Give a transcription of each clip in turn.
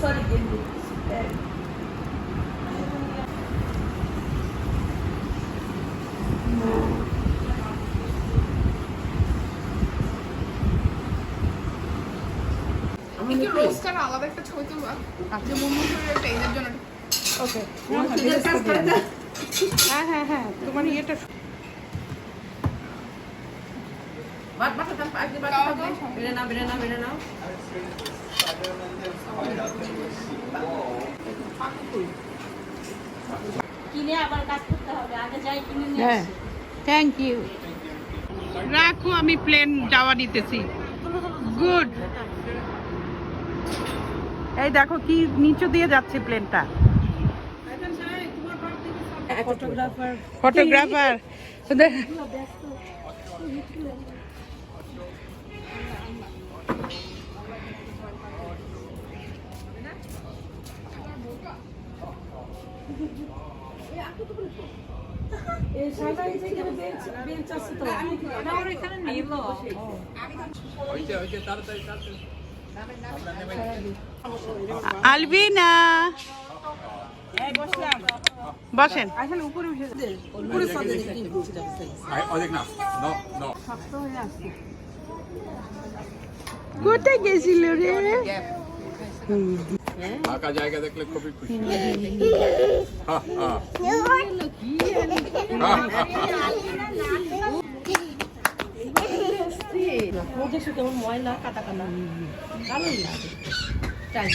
Sorry, Gilby. একটু আলাদা একটা ছবি তুলবা। যে মুন্নুপুরের পেজের জন্য। ওকে। হ্যাঁ হ্যাঁ হ্যাঁ। তোমার ইয়েটা বাট বাট বাট নাও নাও নাও কিনে আবার কাজ করতে হবে আগে যাই কিনে নিয়ে হ্যাঁ। থ্যাংক ইউ রাখো আমি প্লেন যাওয়া নিতেছি। গুড এই দেখো কি নিচু দিয়ে যাচ্ছে প্লেনটা ফটোগ্রাফার ফটোগ্রাফার এই সাদা এই যে এখানে বেঞ্চ বেঞ্চ আছে তো আমার এখানে নিল আলবিনা। বসেন। উপরে উঠে উপরে কোথায় গেছিল রে? ফাঁকা জায়গা দেখলে খুবই খুশি হা, হা। হা, হা, হা। দেখছ কেমন ময়লা কাটা কাটা ভালোই লাগে তাই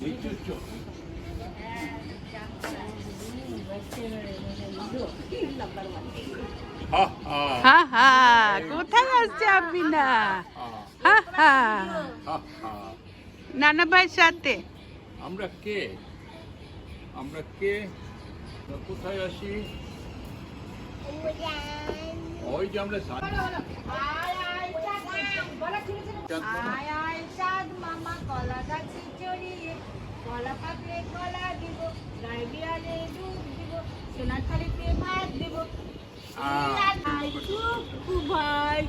হা, হা, হা হা কোথায় আসছে হা, হা। নানা ভাইয়ের সাথে আমরা কে? আমরা কে? কোথায় আসি? ওই যে আমরা আয় আয় চাঁদ মামা কলা গাছে চড়িয়ে কলা দিব গায়ে বিড়ালে দুধ দিব সোনার থালিতে ভাত দিব। ভাই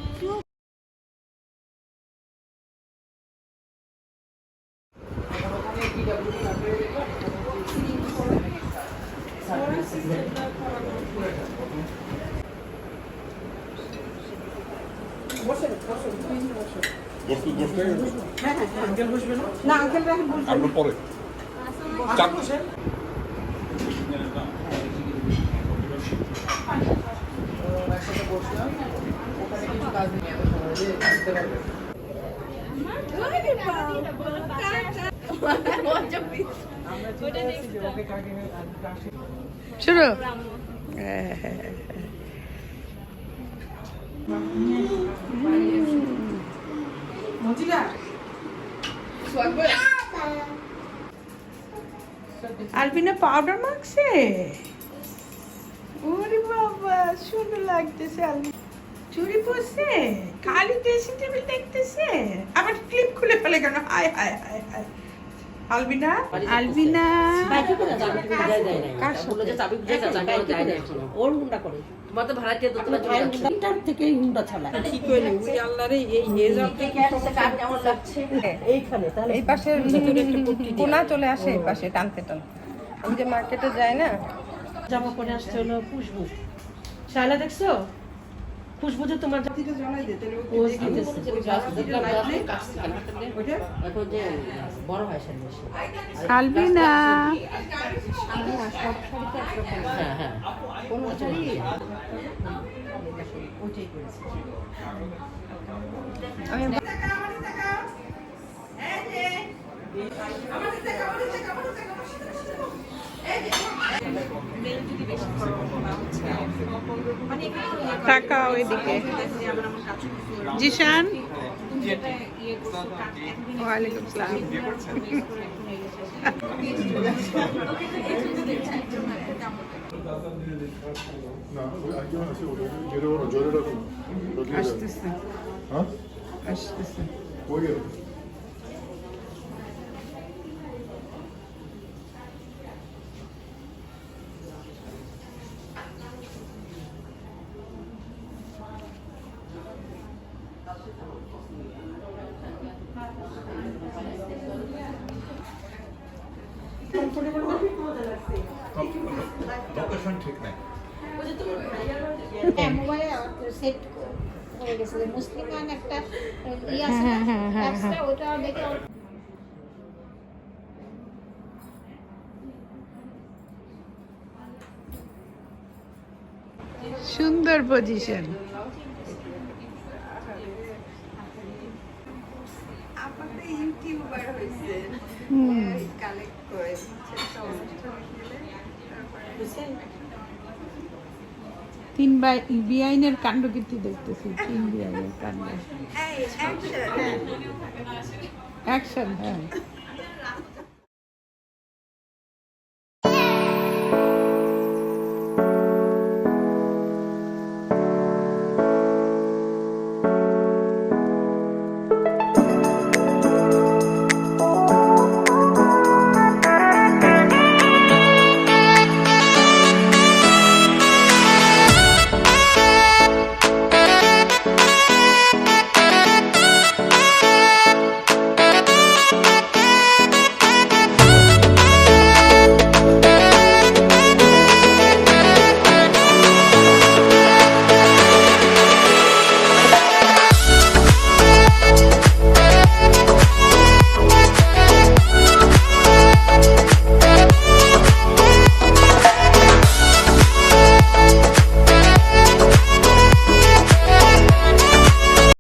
না আঙ্কেল রাখেন পরে। শুরু। আলবিনা পাউডার মাখছে? ওরে বাবা সুন্দর লাগতেছে আলবিনা চুরি পরছে খালি ড্রেসিং টেবিল দেখতেছে? আবার ক্লিপ খুলে ফেলে কেন? হায় হায় হায় হায়। আলবিনা? আলবিনা? ওর হুন্ডা করে। তোমার তো ভাড়াটিয়া তো তোমার থেকে হুন্ডা চালা ঠিক হইলে ওই আল্লাহরে এই হেজাল থেকে কেমন লাগছে। এইখানে তাহলে এই পাশে কোনা চলে আসে এই পাশে টানতে টানতে ওই যে মার্কেটে যায় না? জামা পরে আসছে হলো খুশবু শালা দেখছ? খুশবু যে তোমার বড় হয় শাড়ি বেশি আলবিনা হ্যাঁ হ্যাঁ। তাকাও এদিকে জিশান? ওয়ালাইকুম সালাম আসতেছে। হ্যাঁ? আসতেছে। লোকেশন ঠিক নাই। হ্যাঁ সেট হয়ে গেছে মুসলিমান একটা ইয়ে আছে না ওটা দেখে সুন্দর পজিশন ইউটিউবার হয়েছে তিন বাই বিআইনের কাণ্ড কীর্তি দেখতেছি তিন বিআইনের কাণ্ড। অ্যাকশন অ্যাকশন হ্যাঁ।